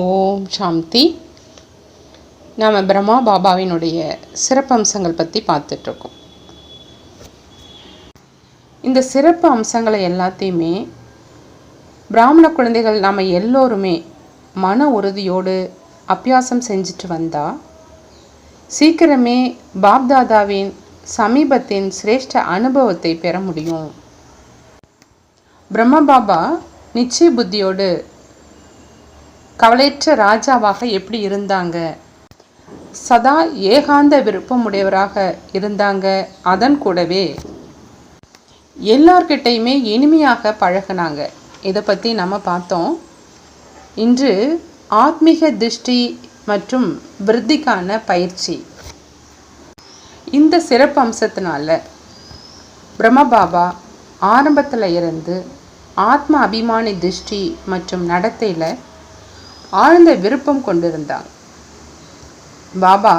ஓம் சாந்தி. நாம் பிரம்மா பாபாவினுடைய சிறப்பம்சங்கள் பற்றி பார்த்துட்ருக்கோம். இந்த சிறப்பு அம்சங்களை எல்லாத்தையுமே பிராமண குழந்தைகள் நாம் எல்லோருமே மன உறுதியோடு அபியாசம் செஞ்சுட்டு வந்தால் சீக்கிரமே பாப்தாதாவின் சமீபத்தின் சிரேஷ்ட அனுபவத்தை பெற முடியும். பிரம்ம பாபா நிச்சய புத்தியோடு கவலையற்ற ராஜாவாக எப்படி இருந்தாங்க? சதா ஏகாந்த விருப்பமுடையவராக இருந்தாங்க அதன் கூடவே எல்லார்கிட்டையுமே இனிமையாக பழகுனாங்க. இதை பற்றி நம்ம பார்த்தோம். இன்று ஆத்மீக திருஷ்டி மற்றும் விருத்திக்கான பயிற்சி. இந்த சிறப்பு அம்சத்தினால பிரம்மபாபா ஆரம்பத்தில் இருந்து ஆத்ம அபிமானி திருஷ்டி மற்றும் நடத்தையில் ஆழ்ந்த விருப்பம் கொண்டிருந்தாங்க பாபா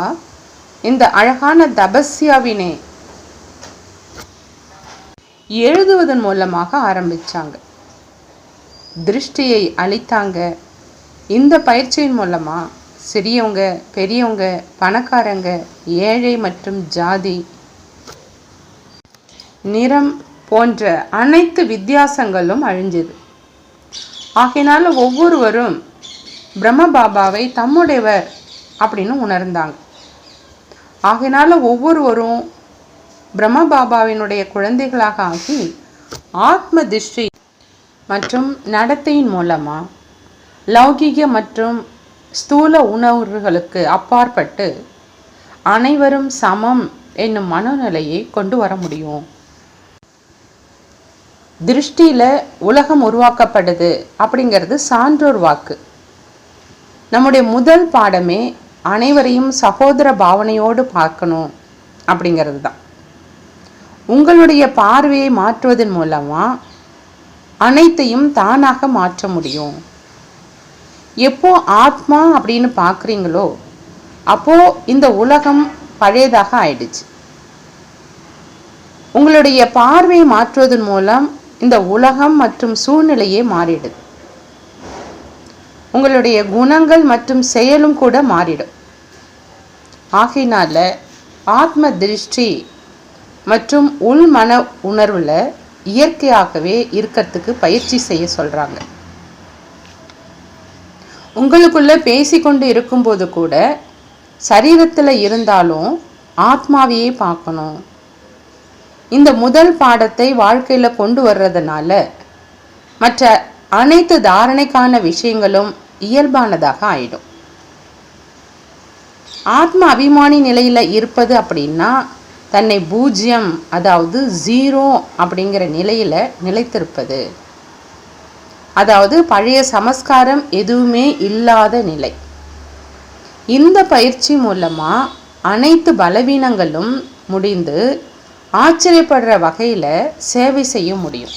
இந்த அழகான தபஸ்யாவினை எழுதுவதன் மூலமாக ஆரம்பிச்சாங்க. திருஷ்டியை அளித்தாங்க. இந்த பயிற்சியின் மூலமா சிறியவங்க பெரியவங்க பணக்காரங்க ஏழை மற்றும் ஜாதி நிறம் போன்ற அனைத்து வித்தியாசங்களும் அழிஞ்சது. ஆகையினால ஒவ்வொருவரும் பிரம்ம பாபாவை தம்முடையவர் அப்படின்னு உணர்ந்தாங்க. ஆகையினால ஒவ்வொருவரும் பிரம்ம பாபாவினுடைய குழந்தைகளாக ஆகி ஆத்ம திருஷ்டி மற்றும் நடத்தையின் மூலமாக லௌகிக மற்றும் ஸ்தூல உணர்வுகளுக்கு அப்பாற்பட்டு அனைவரும் சமம் என்னும் மனநிலையை கொண்டு வர முடியும். திருஷ்டியில் உலகம் உருவாக்கப்படுது அப்படிங்கிறது சான்றோர் வாக்கு. நம்முடைய முதல் பாடமே அனைவரையும் சகோதர பாவனையோடு பார்க்கணும் அப்படிங்கிறது தான். உங்களுடைய பார்வையை மாற்றுவதன் மூலமாக அனைத்தையும் தானாக மாற்ற முடியும். எப்போ ஆத்மா அப்படின்னு பார்க்குறீங்களோ அப்போ இந்த உலகம் பழையதாக ஆயிடுச்சு. உங்களுடைய பார்வையை மாற்றுவதன் மூலம் இந்த உலகம் மற்றும் சூழ்நிலையே மாறிடுது. உங்களுடைய குணங்கள் மற்றும் செயலும் கூட மாறிடும். ஆகையினால ஆத்ம திருஷ்டி மற்றும் உள் மன உணர்வில் இயற்கையாகவே இருக்கிறதுக்கு பயிற்சி செய்ய சொல்கிறாங்க உங்களுக்குள்ள பேசிக்கொண்டு இருக்கும்போது கூட சரீரத்தில் இருந்தாலும் ஆத்மாவையே பார்க்கணும். இந்த முதல் பாடத்தை வாழ்க்கையில் கொண்டு வர்றதுனால மற்ற அனைத்து தாரணைக்கான விஷயங்களும் இயல்பானதாக ஆயிடும். ஆத்ம அபிமானி நிலையில் இருப்பது அப்படின்னா தன்னை பூஜ்யம் அதாவது ஜீரோ அப்படிங்கிற நிலையில் நிலைத்திருப்பது. அதாவது பழைய சமஸ்காரம் எதுவுமே இல்லாத நிலை. இந்த பயிற்சி மூலமாக அனைத்து பலவீனங்களும் முடிந்து ஆச்சரியப்படுற வகையில் சேவை செய்ய முடியும்.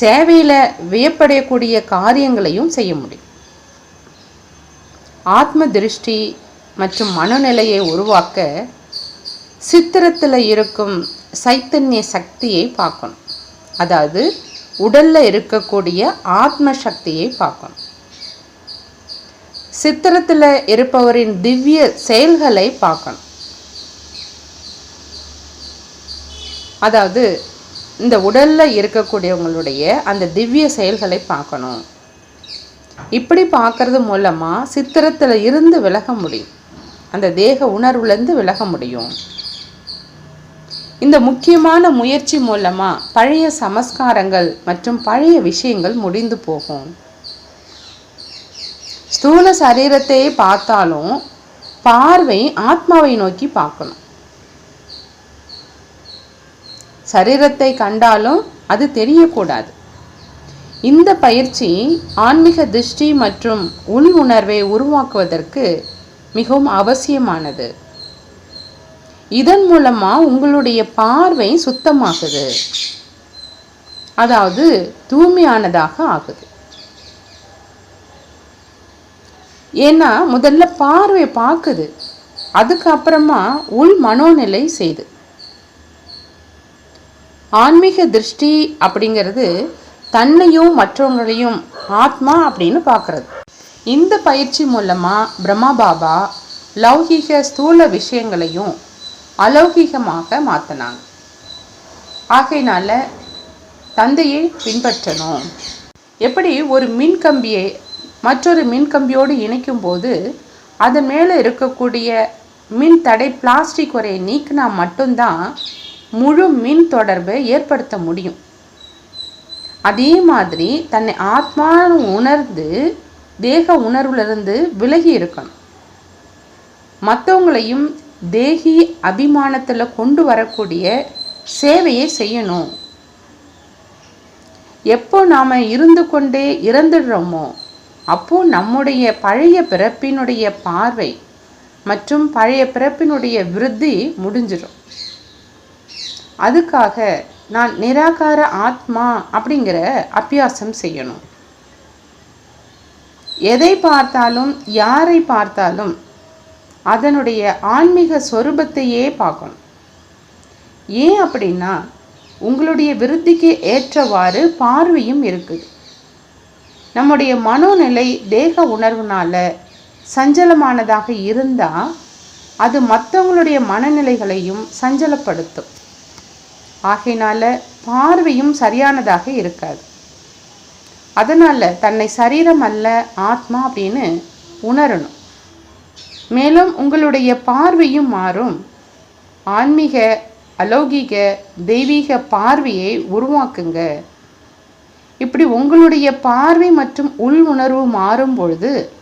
சேவையில் வியப்படையக்கூடிய காரியங்களையும் செய்ய முடியும். ஆத்ம திருஷ்டி மற்றும் மனநிலையை உருவாக்க சித்திரத்தில் இருக்கும் சைத்தன்ய சக்தியை பார்க்கணும். அதாவது உடலில் இருக்கக்கூடிய ஆத்ம சக்தியை பார்க்கணும். சித்திரத்தில் இருப்பவரின் திவ்ய செயல்களை பார்க்கணும். அதாவது இந்த உடலில் இருக்கக்கூடியவங்களுடைய அந்த திவ்ய செயல்களை பார்க்கணும். இப்படி பார்க்கறது மூலமாக சித்திரத்தில் இருந்து விலக முடியும். அந்த தேக உணர்வுலேருந்து விலக முடியும். இந்த முக்கியமான முயற்சி மூலமாக பழைய சமஸ்காரங்கள் மற்றும் பழைய விஷயங்கள் முடிந்து போகும். ஸ்தூல சரீரத்தையே பார்த்தாலும் பார்வை ஆத்மாவை நோக்கி பார்க்கணும். சரீரத்தை கண்டாலும் அது தெரியக்கூடாது. இந்த பயிற்சி ஆன்மீக திருஷ்டி மற்றும் உள் உணர்வை உருவாக்குவதற்கு மிகவும் அவசியமானது. இதன் மூலமா உங்களுடைய பார்வை சுத்தமாகுது. அதாவது தூய்மையானதாக ஆகுது. ஏன்னா முதல்ல பார்வை பார்க்குது. அதுக்கப்புறமா உள் மனோநிலை செய்து. ஆன்மீக திருஷ்டி அப்படிங்கிறது தன்னையும் மற்றவங்களையும் ஆத்மா அப்படின்னு பார்க்குறது. இந்த பயிற்சி மூலமாக பிரம்மா பாபா லௌகீக ஸ்தூல விஷயங்களையும் அலௌகிகமாக மாற்றினாங்க ஆகையினால தந்தையை பின்பற்றணும். எப்படி ஒரு மின்கம்பியை மற்றொரு மின்கம்பியோடு இணைக்கும் போது அதன் மேலே இருக்கக்கூடிய மின் தடை பிளாஸ்டிக் உரையை நீக்கினா மட்டும்தான் முழு மின் தொடர்பை ஏற்படுத்த முடியும். அதே மாதிரி தன்னை ஆத்மா உணர்ந்து தேக உணர்வுலேருந்து விலகி இருக்கணும். மற்றவங்களையும் தேகி அபிமானத்தில் கொண்டு வரக்கூடிய சேவையை செய்யணும். எப்போ நாம் இருந்து கொண்டே இறந்துடுறோமோ அப்போ நம்முடைய பழைய பிறப்பினுடைய பார்வை மற்றும் பழைய பிறப்பினுடைய விருத்தி முடிஞ்சிடும். அதுக்காக நான் நிராகார ஆத்மா அப்படிங்கிற அபியாசம் செய்யணும். எதை பார்த்தாலும் யாரை பார்த்தாலும் அதனுடைய ஆன்மீக சொரூபத்தையே பார்க்கணும். ஏன் அப்படின்னா உங்களுடைய விருத்திக்கு ஏற்றவாறு பார்வையும் இருக்குது. நம்முடைய மனோநிலை தேக உணர்வுனால சஞ்சலமானதாக இருந்தால் அது மற்றவங்களுடைய மனநிலைகளையும் சஞ்சலப்படுத்தும். ஆகையினால பார்வையும் சரியானதாக இருக்காது. அதனால் தன்னை சரீரம் அல்ல ஆத்மா அப்படின்னு உணரணும். மேலும் உங்களுடைய பார்வையும் மாறும். ஆன்மீக அலௌகிக தெய்வீக பார்வையை உருவாக்குங்க. இப்படி உங்களுடைய பார்வை மற்றும் உள் உணர்வு மாறும் பொழுது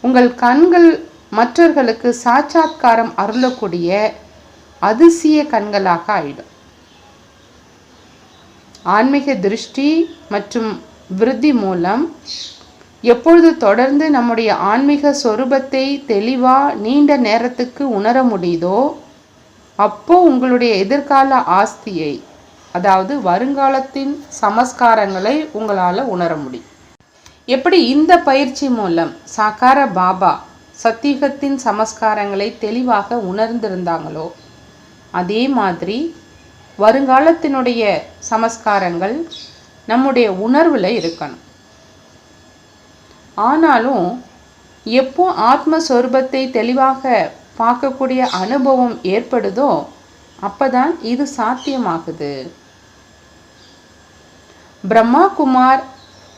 உங்கள் கண்கள் மற்றவர்களுக்கு சாட்சாத்காரம் அருளக்கூடிய அதிசய கண்களாக ஆயிடும். ஆன்மீக திருஷ்டி மற்றும் விருத்தி மூலம் எப்பொழுது தொடர்ந்து நம்முடைய ஆன்மீக சொரூபத்தை தெளிவாக நீண்ட நேரத்துக்கு உணர முடியுதோ அப்போ உங்களுடைய எதிர்கால ஆஸ்தியை அதாவது வருங்காலத்தின் சமஸ்காரங்களை உங்களால் உணர முடியும். எப்படி இந்த பயிற்சி மூலம் சாக்கார பாபா சத்தியுகத்தின் சமஸ்காரங்களை தெளிவாக உணர்ந்திருந்தாங்களோ அதே மாதிரி வருங்காலத்தினுடைய சமஸ்காரங்கள் நம்முடைய உணர்வில் இருக்கணும். ஆனாலும் எப்போ ஆத்மஸ்வரூபத்தை தெளிவாக பார்க்கக்கூடிய அனுபவம் ஏற்படுதோ அப்பதான் இது சாத்தியமாகுது. பிரம்மா குமார்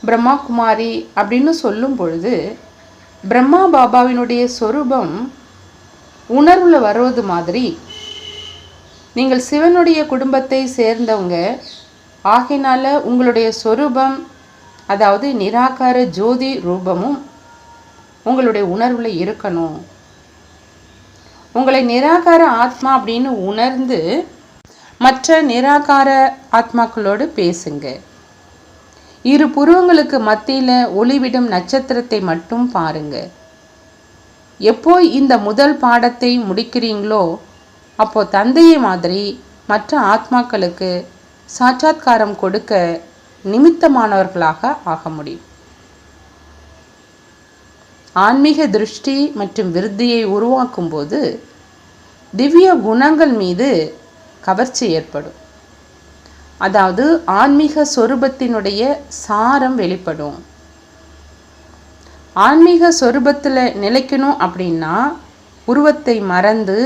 பிரம்மா குமாரி அப்படின்னு சொல்லும் பொழுது பிரம்மா பாபாவினுடைய சொரூபம் உணர்வில் வருவது மாதிரி நீங்கள் சிவனுடைய குடும்பத்தை சேர்ந்தவங்க. ஆகினால உங்களுடைய சொரூபம் அதாவது நிராகார ஜோதி ரூபமும் உங்களுடைய உணர்வில் இருக்கணும். உங்களை நிராகார ஆத்மா அப்படின்னு உணர்ந்து மற்ற நிராகார ஆத்மாக்களோடு பேசுங்க. இரு புருவங்களுக்கு மத்தியில் ஒளிவிடும் நட்சத்திரத்தை மட்டும் பாருங்க. எப்போ இந்த முதல் பாடத்தை முடிக்கிறீங்களோ அப்போ தந்தையை மாதிரி மற்ற ஆத்மாக்களுக்கு சாட்சாத்காரம் கொடுக்க நிமித்தமானவர்களாக ஆக முடியும். ஆன்மீக திருஷ்டி மற்றும் விருத்தியை உருவாக்கும் போது திவ்ய குணங்கள் மீது கவர்ச்சி ஏற்படும். அதாவது ஆன்மீக சொரூபத்தினுடைய சாரம் வெளிப்படும். ஆன்மீக சொரூபத்தில் நிலைக்கணும் அப்படின்னா உருவத்தை மறந்து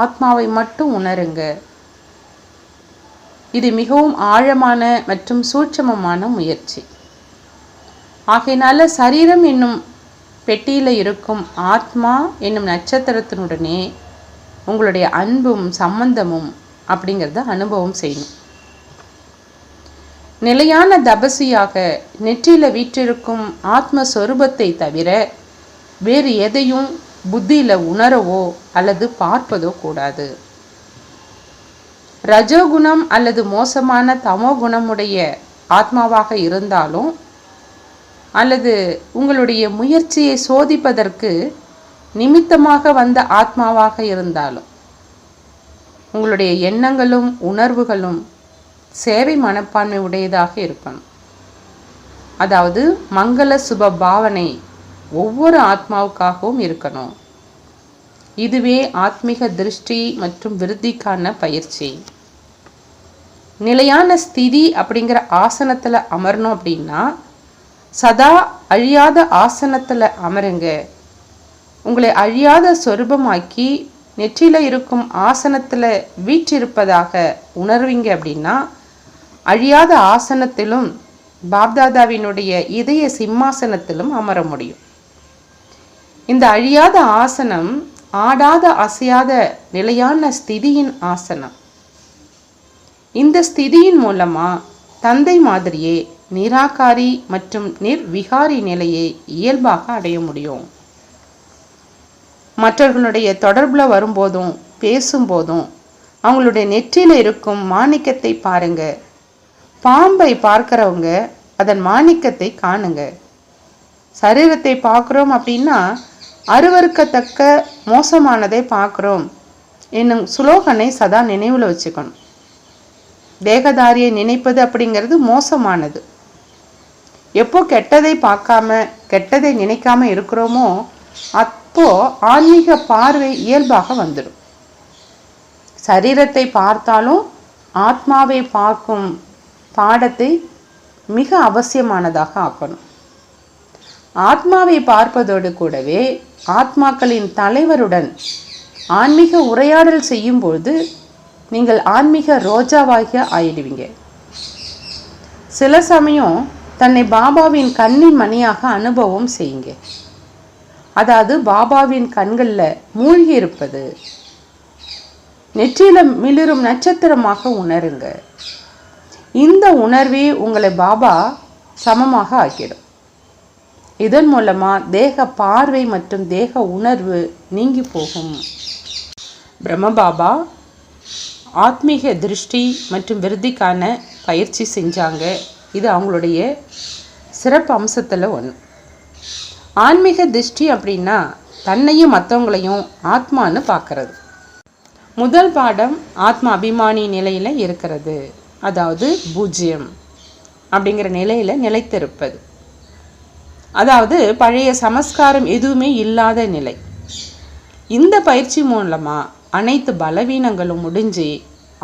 ஆத்மாவை மட்டும் உணருங்க. இது மிகவும் ஆழமான மற்றும் சூட்சமமான முயற்சி. ஆகையினால சரீரம் என்னும் பெட்டியில் இருக்கும் ஆத்மா என்னும் நட்சத்திரத்தினுடனே உங்களுடைய அன்பும் சம்பந்தமும் அப்படிங்கிறத அனுபவம் செய்யணும் நிலையான தபசியாக நெற்றியில் வீற்றிருக்கும் ஆத்மஸ்வரூபத்தை தவிர வேறு எதையும் புத்தியில் உணரவோ அல்லது பார்ப்பதோ கூடாது. ரஜோகுணம் அல்லது மோசமான தமோ குணமுடைய ஆத்மாவாக இருந்தாலும் அல்லது உங்களுடைய முயற்சியை சோதிப்பதற்கு நிமித்தமாக வந்த ஆத்மாவாக இருந்தாலும் உங்களுடைய எண்ணங்களும் உணர்வுகளும் சேவை மனப்பான்மை உடையதாக இருக்கணும். அதாவது மங்கள சுப பாவனை ஒவ்வொரு ஆத்மாவுக்காகவும் இருக்கணும். இதுவே ஆத்மீக திருஷ்டி மற்றும் விருத்திக்கான பயிற்சி. நிலையான ஸ்திதி அப்படிங்கிற ஆசனத்தில் அமரணும் அப்படின்னா சதா அழியாத ஆசனத்தில் அமருங்க. உங்களை அழியாத சொரூபமாக்கி நெற்றியில் இருக்கும் ஆசனத்தில் வீற்றிருப்பதாக உணர்வீங்க அப்படின்னா அழியாத ஆசனத்திலும் பாப்தாதாவினுடைய இதய சிம்மாசனத்திலும் அமர முடியும். இந்த அழியாத ஆசனம் ஆடாத அசையாத நிலையான ஸ்திதியின் ஆசனம். இந்த ஸ்திதியின் மூலமா தந்தை மாதிரியே நிராகாரி மற்றும் நிர்விகாரி நிலையை இயல்பாக அடைய முடியும். மற்றவர்களுடைய தொடர்பில் வரும்போதும் பேசும்போதும் அவங்களுடைய நெற்றியில் இருக்கும் மாணிக்கத்தை பாருங்க. பாம்பை பார்க்குறவங்க அதன் மாணிக்கத்தை காணுங்க. சரீரத்தை பார்க்குறோம் அப்படின்னா அருவறுக்கத்தக்க மோசமானதை பார்க்குறோம். என்னும் சுலோகனை சதா நினைவில் வச்சுக்கணும். தேகதாரியை நினைப்பது அப்படிங்கிறது மோசமானது. எப்போ கெட்டதை பார்க்காம கெட்டதை நினைக்காம இருக்கிறோமோ அப்போ ஆன்மீக பார்வை இயல்பாக வந்துடும். சரீரத்தை பார்த்தாலும் ஆத்மாவை பார்க்கும் பாடத்தை மிக அவசியமானதாக ஆக்கணும். ஆத்மாவை பார்ப்பதோடு கூடவே ஆத்மாக்களின் தலைவருடன் ஆன்மீக உரையாடல் செய்யும்போது நீங்கள் ஆன்மீக ரோஜாவாகிய ஆயிடுவீங்க. சில சமயம் தன்னை பாபாவின் கண்ணின் மணியாக அனுபவம் செய்யுங்க. அதாவது பாபாவின் கண்களில் மூழ்கி இருப்பது நெற்றியில மிளிரும் நட்சத்திரமாக உணருங்க. இந்த உணர்வே உங்களை பாபா சமமாக ஆக்கிடும். இதன் மூலமாக தேக பார்வை மற்றும் தேக உணர்வு நீங்கி போகும். பிரம்மபாபா ஆத்மீக திருஷ்டி மற்றும் விருத்திக்கான பயிற்சி செஞ்சாங்க. இது அவங்களுடைய சிறப்பு அம்சத்தில் ஒன்று ஆன்மீக திருஷ்டி அப்படின்னா தன்னையும் மற்றவங்களையும் ஆத்மான்னு பார்க்கறது முதல் பாடம் ஆத்மா அபிமானி நிலையில் இருக்கிறது. அதாவது பூஜ்ஜியம் அப்படிங்கிற நிலையில் நிலைத்திருப்பது. அதாவது பழைய சமஸ்காரம் எதுவுமே இல்லாத நிலை. இந்த பயிற்சி மூலமாக அனைத்து பலவீனங்களும் முடிஞ்சு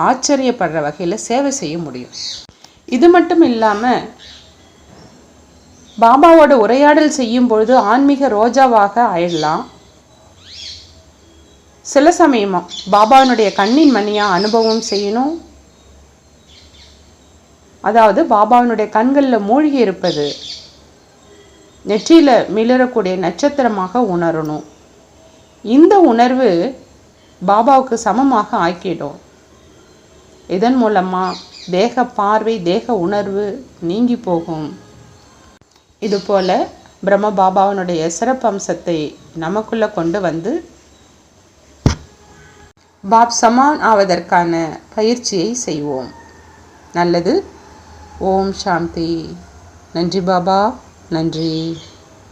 ஆச்சரியப்படுற வகையில் சேவை செய்ய முடியும். இது மட்டும் இல்லாமல் பாபாவோட உரையாடல் செய்யும் பொழுது ஆன்மீக ரோஜாவாக ஆயிடலாம் சில சமயமா பாபாவினுடைய கண்ணின் மணியாக அனுபவம் செய்யணும். அதாவது பாபாவினுடைய கண்களில் மூழ்கி இருப்பது நெற்றியில் மிளறக்கூடிய நட்சத்திரமாக உணரணும். இந்த உணர்வு பாபாவுக்கு சமமாக ஆக்கிடும். இதன் மூலமாக தேக பார்வை தேக உணர்வு நீங்கி போகும். இதுபோல் பிரம்ம பாபாவினுடைய சிறப்பம்சத்தை நமக்குள்ளே கொண்டு வந்து பாப் சமான் ஆவதற்கான பயிற்சியை செய்வோம். நல்லது. ஓம் சாந்தி. நன்றி பாபா. நன்றி.